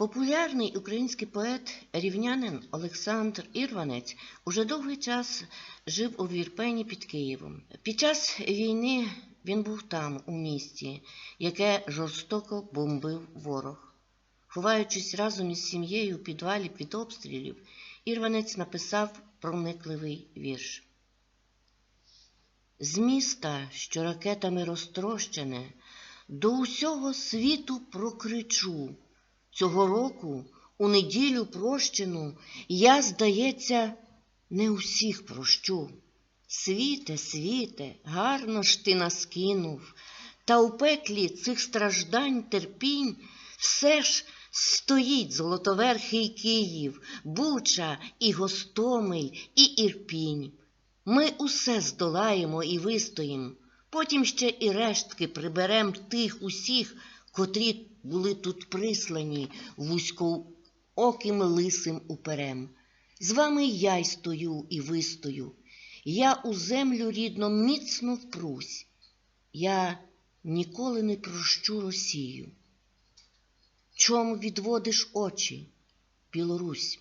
Популярний український поет рівнянин Олександр Ірванець уже довгий час жив у Вірпені під Києвом. Під час війни він був там, у місті, яке жорстоко бомбив ворог. Ховаючись разом із сім'єю у підвалі від обстрілів, Ірванець написав проникливий вірш. З міста, що ракетами розтрощене, до усього світу прокричу. Цього року, у неділю прощену, я, здається, не усіх прощу. Світе, світе, гарно ж ти нас кинув, та у пеклі цих страждань терпінь все ж стоїть золотоверхий Київ, Буча і Гостомель, і Ірпінь. Ми усе здолаємо і вистоїм, потім ще і рештки приберем тих усіх, котрі були тут прислані вузькооким лисим уперем. З вами я й стою і вистою, я у землю рідно міцно впрусь, я ніколи не прощу Росію. Чом відводиш очі, Білорусь?